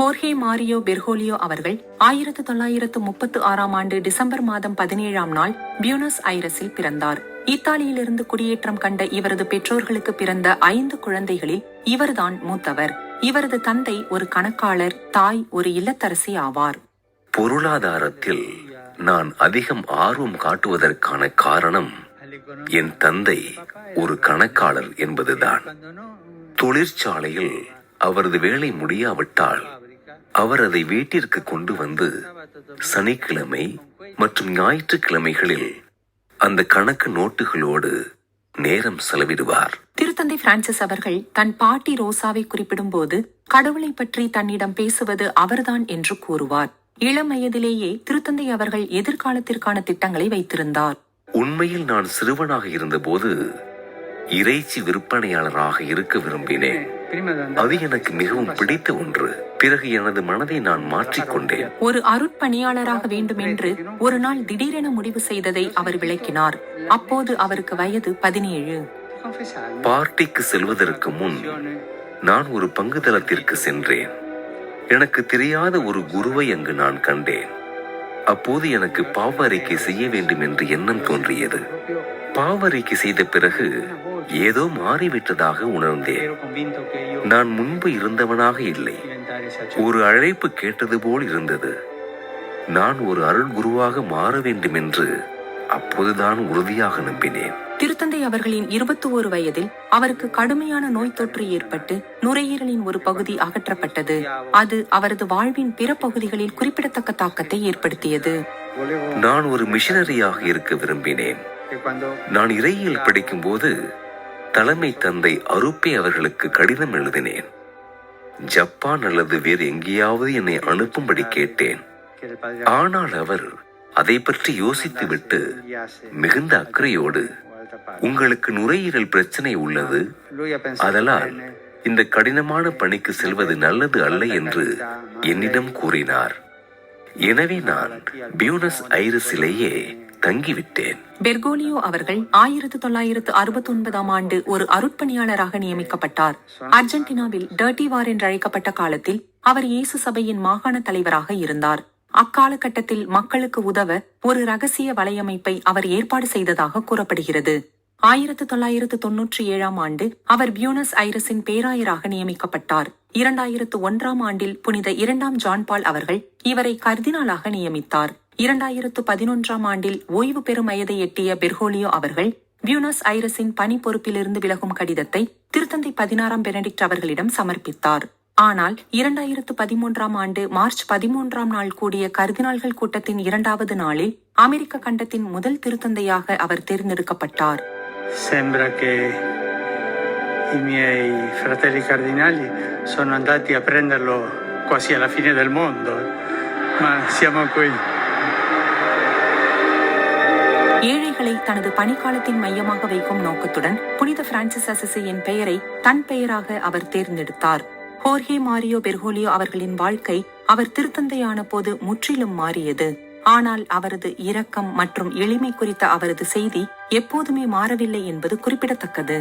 ஹோர்ஹே மாரியோ பெர்ஹோலியோ அவர்கள் ஆயிரத்து தொள்ளாயிரத்து முப்பத்து ஆறாம் ஆண்டு டிசம்பர் மாதம் பதினேழாம் நாள் பியூனஸ் ஐரஸில் பிறந்தார். இத்தாலியிலிருந்து குடியேற்றம் கண்ட இவரது பெற்றோர்களுக்கு பிறந்த ஐந்து குழந்தைகளில் இவர்தான் மூத்தவர். இவரது தந்தை ஒரு கணக்காளர் தாய் ஒரு இல்லத்தரசி ஆவார். பொருளாதாரத்தில் நான் அதிகம் ஆர்வம் காட்டுவதற்கான காரணம் என் தந்தை ஒரு கணக்காளர் என்பதுதான். தொழிற்சாலையில் அவரது வேலை முடியாவிட்டால் அவர் அதை வீட்டிற்கு கொண்டு வந்து சனிக்கிழமை மற்றும் ஞாயிற்றுக்கிழமைகளில் அந்த கணக்கு நோட்டுகளோடு நேரம் செலவிடுவார். திருத்தந்தை பிரான்சிஸ் அவர்கள் தன் பாட்டி ரோசாவை குறிப்பிடும்போது கடவுளை பற்றி தன்னிடம் பேசுவது அவர்தான் என்று கூறுவார். இளம் வயதிலேயே திருத்தந்தை அவர்கள் எதிர்காலத்திற்கான திட்டங்களை வைத்திருந்தார். உண்மையில் நான் சிறுவனாக இருந்தபோது இறைச்சி விற்பனையாளராக இருக்க விரும்பினேன். அது எனக்கு மிகவும் பிடித்த ஒன்று. பிறகு எனது மனதை நான் மாற்றிக்கொண்டேன். ஒரு அருட்பணியாளராக வேண்டும் என்று ஒரு நாள் திடீரென முடிவு செய்ததை அவர் விளக்கினார். அப்போது அவருக்கு வயது பதினேழு. பார்ட்டிக்கு செல்வதற்கு முன் நான் ஒரு பங்குதளத்திற்கு சென்றேன். எனக்கு தெரியாத ஒரு குருவை அங்கு நான் கண்டேன். அப்போது எனக்கு பாவ செய்ய வேண்டும் என்று எண்ணம் தோன்றியது. பாவறைக்கு செய்த பிறகு ஏதோ மாறிவிட்டதாக உணர்ந்தேன். நான் முன்பு இருந்தவனாக இல்லை. ஒரு அழைப்பு கேட்டது போல் இருந்தது. நான் ஒரு அருள் குருவாக மாற வேண்டும் என்று அப்போதுதான் உறுதியாக நம்பினேன். திருத்தந்தை அவர்களின் இருபத்தி ஓரு வயதில் அவருக்கு கடுமையான நோய் தொற்று ஏற்பட்டு நுரையீரலின் ஒரு பகுதி அகற்றப்பட்டது. அது அவரது வாழ்வின் பிற பகுதிகளில் குறிப்பிடத்தக்க தாக்கத்தை ஏற்படுத்தியது. நான் ஒரு மிஷனரியாக இருக்க விரும்பினேன். நான் இறையியல் படிக்கும்போது தலைமை தந்தை அருப்பே அவர்களுக்கு கடிதம் எழுதினேன். ஜப்பான் அல்லது வேறு எங்கேயாவது என்னை அனுப்பும்படி கேட்டேன். ஆனால் அவர் அதை பற்றி யோசித்துவிட்டு மிகுந்த அக்கறையோடு உங்களுக்கு நுரையீரல் பிரச்சனை உள்ளது. அதனால் இந்த கடினமான பணிக்கு செல்வது நல்லது அல்ல என்று என்னிடம் கூறினார். எனவே நான் பியூனஸ் ஐரிஸிலேயே தங்கிவிட்டேன். பெர்கோலியோ அவர்கள் ஆயிரத்து தொள்ளாயிரத்து அறுபத்தி ஒன்பதாம் ஆண்டு ஒரு அருட்பணியாளராக நியமிக்கப்பட்டார். அர்ஜென்டினாவில் டர்டி வார் என்று அழைக்கப்பட்ட காலத்தில் அவர் இயேசு சபையின் மாகாண தலைவராக இருந்தார். அக்காலகட்டத்தில் மக்களுக்கு உதவ ஒரு ரகசிய வலையமைப்பை அவர் ஏற்பாடு செய்ததாக கூறப்படுகிறது. ஆயிரத்து தொள்ளாயிரத்து தொன்னூற்றி ஏழாம் ஆண்டு அவர் பியூனஸ் ஐரஸின் பேராயராக நியமிக்கப்பட்டார். இரண்டாயிரத்து ஒன்றாம் ஆண்டில் புனித இரண்டாம் ஜான்பால் அவர்கள் இவரை கர்தினாலாக நியமித்தார். இரண்டாயிரத்து பதினொன்றாம் ஆண்டில் ஓய்வு பெறும் வயதை எட்டிய பெர்கோலியோ அவர்கள் பியூனஸ் ஐரஸின் பணி பொறுப்பிலிருந்து விலகும் கடிதத்தை திருத்தந்தை பதினாறாம் பெனடிக்ட் அவர்களிடம் சமர்ப்பித்தார். ஆனால் இரண்டாயிரத்து பதிமூன்றாம் ஆண்டு மார்ச் பதிமூன்றாம் நாள் கூடிய கர்தினால்கள் கூட்டத்தின் இரண்டாவது நாளில் அமெரிக்க கண்டத்தின் முதல் திருத்தந்தையாக அவர் தேர்ந்தெடுக்கப்பட்டார். ஏழைகளை தனது பணிக்காலத்தின் மையமாக வைக்கும் நோக்கத்துடன் புனித பிரான்சிஸ் அசிசியின் பெயரை தன் பெயராக அவர் தேர்ந்தெடுத்தார் ஹோர்ஹே மாரியோ பெர்கோலியோ அவர்களின் வாழ்க்கை அவர் திருத்தந்தையான போது முற்றிலும் மாறியது. ஆனால் அவரது இரக்கம் மற்றும் எளிமை குறித்த அவரது செய்தி எப்போதுமே மாறவில்லை என்பது குறிப்பிடத்தக்கது.